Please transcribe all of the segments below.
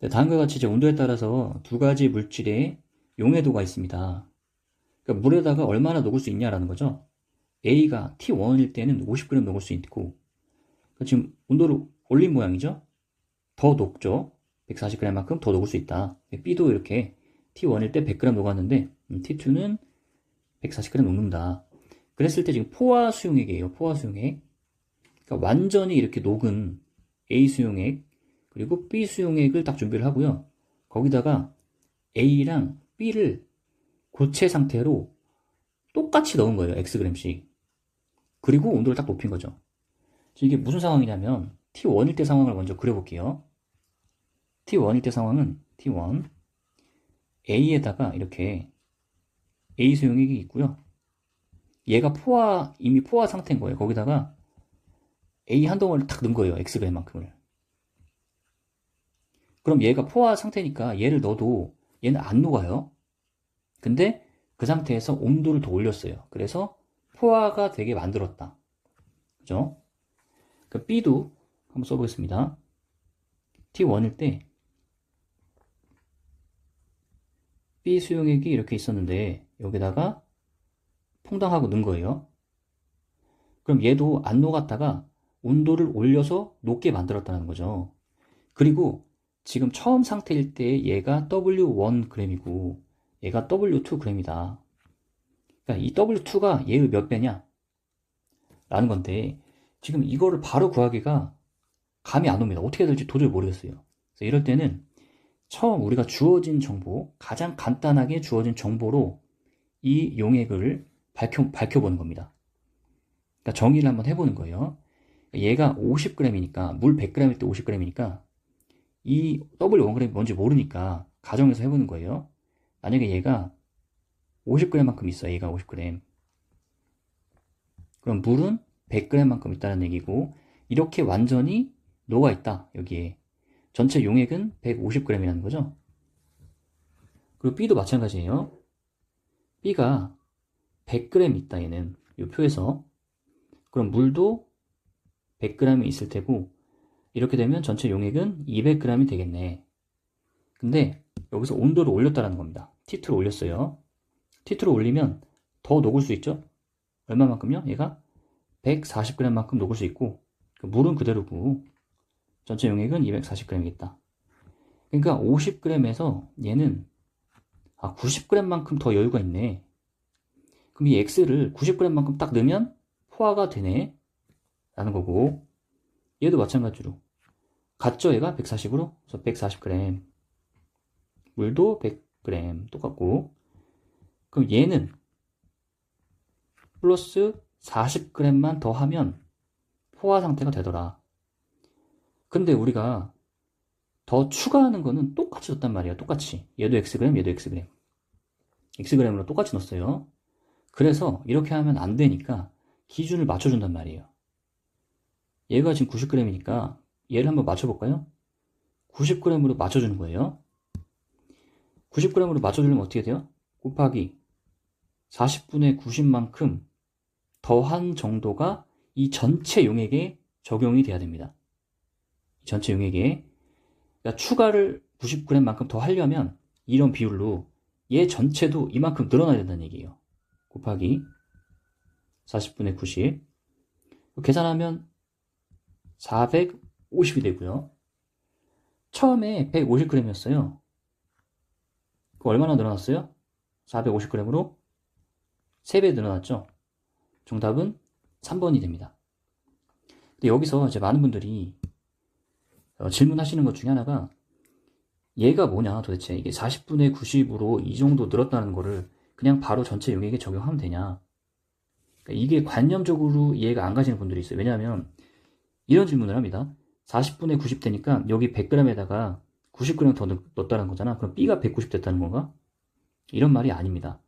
네, 다음과 같이 이제 온도에 따라서 두 가지 물질의 용해도가 있습니다. 그러니까 물에다가 얼마나 녹을 수 있냐라는 거죠. A가 T1일 때는 50g 녹을 수 있고, 그러니까 지금 온도를 올린 모양이죠. 더 녹죠. 140g만큼 더 녹을 수 있다. B도 이렇게 T1일 때 100g 녹았는데 음, T2는 140g 녹는다. 그랬을 때 지금 포화 수용액이에요. 포화 수용액. 그러니까 완전히 이렇게 녹은 A 수용액 그리고 B 수용액을 딱 준비를 하고요. 거기다가 A랑 B를 고체 상태로 똑같이 넣은 거예요. Xg씩. 그리고 온도를 딱 높인 거죠. 이게 무슨 상황이냐면 T1일 때 상황을 먼저 그려볼게요. T1일 때 상황은 T1 A에다가 이렇게 A 수용액이 있고요. 얘가 포화 이미 포화 상태인 거예요. 거기다가 A 한 덩어리를 탁 넣은 거예요. Xg만큼을. 그럼 얘가 포화 상태니까 얘를 넣어도 얘는 안 녹아요. 근데 그 상태에서 온도를 더 올렸어요. 그래서 포화가 되게 만들었다. 그죠? 그 B도 한번 써보겠습니다. T1일 때 B 수용액이 이렇게 있었는데 여기다가 퐁당하고 넣은 거예요. 그럼 얘도 안 녹았다가 온도를 올려서 녹게 만들었다는 거죠. 그리고 지금 처음 상태일 때 얘가 W1g이고 얘가 W2g이다. 그러니까 이 W2가 얘의 몇 배냐? 라는 건데 지금 이거를 바로 구하기가 감이 안 옵니다. 어떻게 해야 될지 도저히 모르겠어요. 이럴 때는 처음 우리가 주어진 정보, 가장 간단하게 주어진 정보로 이 용액을 밝혀, 밝혀보는 겁니다. 그러니까 정의를 한번 해보는 거예요. 얘가 50g이니까, 물 100g일 때 50g이니까, 이 W1g이 뭔지 모르니까 가정에서 해보는 거예요. 만약에 얘가 50g만큼 있어, 얘가 50g. 그럼 물은 100g만큼 있다는 얘기고, 이렇게 완전히 녹아 있다, 여기에. 전체 용액은 150g이라는 거죠. 그리고 B도 마찬가지예요. B가 100g 있다, 얘는. 이 표에서. 그럼 물도 100g이 있을 테고, 이렇게 되면 전체 용액은 200g이 되겠네. 근데 여기서 온도를 올렸다는 겁니다. T2를 올렸어요. T2를 올리면 더 녹을 수 있죠? 얼마만큼요? 얘가 140g만큼 녹을 수 있고, 그 물은 그대로고, 전체 용액은 240g이겠다. 그러니까 50g에서 얘는 아 90g만큼 더 여유가 있네. 그럼 이 x를 90g만큼 딱 넣으면 포화가 되네. 라는 거고 얘도 마찬가지로 같죠 얘가 140으로 그래서 140g 물도 100g 똑같고 그럼 얘는 플러스 40g만 더 하면 포화 상태가 되더라. 근데 우리가 더 추가하는 거는 똑같이 줬단 말이에요. 똑같이. 얘도 xg, 얘도 xg. xg으로 똑같이 넣었어요. 그래서 이렇게 하면 안 되니까 기준을 맞춰준단 말이에요. 얘가 지금 90g이니까 얘를 한번 맞춰볼까요? 90g으로 맞춰주는 거예요. 90g으로 맞춰주려면 어떻게 돼요? 곱하기 40분의 90만큼 더한 정도가 이 전체 용액에 적용이 돼야 됩니다. 전체 용액에 그러니까 추가를 90g만큼 더 하려면 이런 비율로 얘 전체도 이만큼 늘어나야 된다는 얘기예요. 곱하기 40분의 90 계산하면 450이 되고요. 처음에 150g이었어요. 그 얼마나 늘어났어요? 450g으로 3배 늘어났죠. 정답은 3번이 됩니다. 근데 여기서 이제 많은 분들이 어, 질문하시는 것 중에 하나가 얘가 뭐냐 도대체 이게 40분의 90으로 이 정도 늘었다는 거를 그냥 바로 전체 용액에 적용하면 되냐 그러니까 이게 관념적으로 이해가 안 가시는 분들이 있어요 왜냐하면 이런 질문을 합니다 40분의 90 되니까 여기 100g에다가 90g 더 넣었다는 거잖아 그럼 B가 190 됐다는 건가? 이런 말이 아닙니다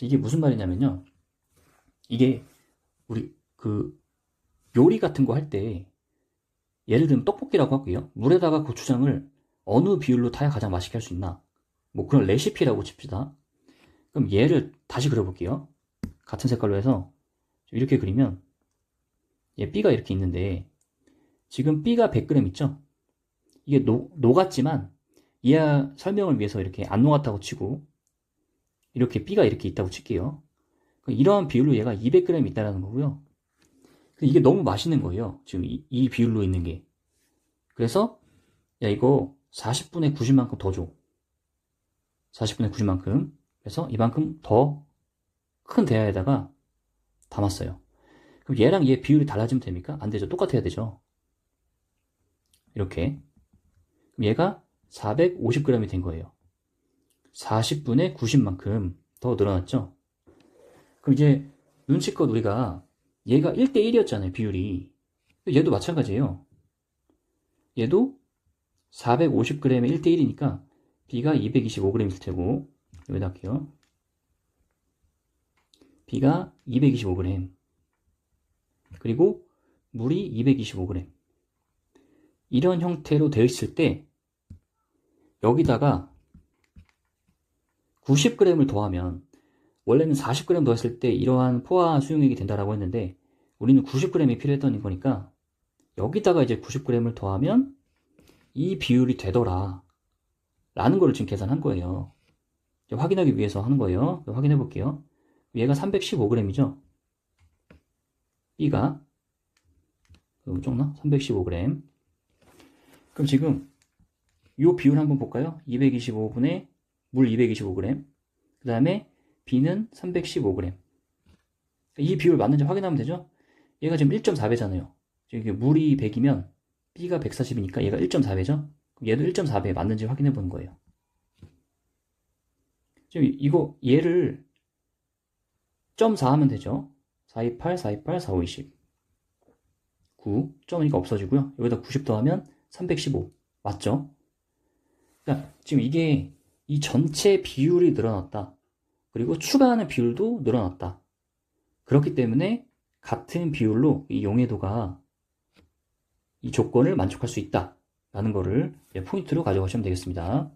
이게 무슨 말이냐면요 이게 우리 그 요리 같은 거 할 때 예를 들면 떡볶이라고 할게요. 물에다가 고추장을 어느 비율로 타야 가장 맛있게 할 수 있나? 뭐 그런 레시피라고 칩시다. 그럼 얘를 다시 그려볼게요. 같은 색깔로 해서 이렇게 그리면 얘 B가 이렇게 있는데 지금 B가 100g 있죠? 이게 녹, 녹았지만 이해 설명을 위해서 이렇게 안 녹았다고 치고 이렇게 B가 이렇게 있다고 칠게요. 이러한 비율로 얘가 200g 있다라는 거고요. 이게 너무 맛있는 거예요. 지금 이, 이 비율로 있는 게. 그래서 야 이거 40분의 90만큼 더 줘. 40분의 90만큼. 그래서 이만큼 더 큰 대야에다가 담았어요. 그럼 얘랑 얘 비율이 달라지면 됩니까? 안 되죠. 똑같아야 되죠. 이렇게. 얘가 450g이 된 거예요. 40분의 90만큼 더 늘어났죠? 그럼 이제 눈치껏 우리가 얘가 1대1이었잖아요, 비율이. 얘도 마찬가지예요. 얘도 450g에 1대1이니까 B가 225g일 테고, 여기다 할게요. B가 225g. 그리고 물이 225g. 이런 형태로 되어 있을 때, 여기다가 90g을 더하면, 원래는 40g 더했을 때 이러한 포화 수용액이 된다라고 했는데, 우리는 90g이 필요했던 거니까, 여기다가 이제 90g을 더하면, 이 비율이 되더라. 라는 거를 지금 계산한 거예요. 확인하기 위해서 하는 거예요. 확인해 볼게요. 얘가 315g이죠? B가 너무 적나? 315g. 그럼 지금 이 비율 한번 볼까요? 225분의 물 225g. 그 다음에 B는 315g. 이 비율 맞는지 확인하면 되죠? 얘가 지금 1.4배잖아요. 이게 물이 100이면 B가 140이니까 얘가 1.4배죠? 얘도 1.4배 맞는지 확인해 보는 거예요. 지금 이거 얘를 0.4 하면 되죠. 428, 428, 4520. 9. 점이니까 없어지고요. 여기다 90 더하면 315. 맞죠? 그러니까 지금 이게 이 전체 비율이 늘어났다. 그리고 추가하는 비율도 늘어났다. 그렇기 때문에 같은 비율로 이 용해도가 이 조건을 만족할 수 있다. 라는 거를 포인트로 가져가시면 되겠습니다.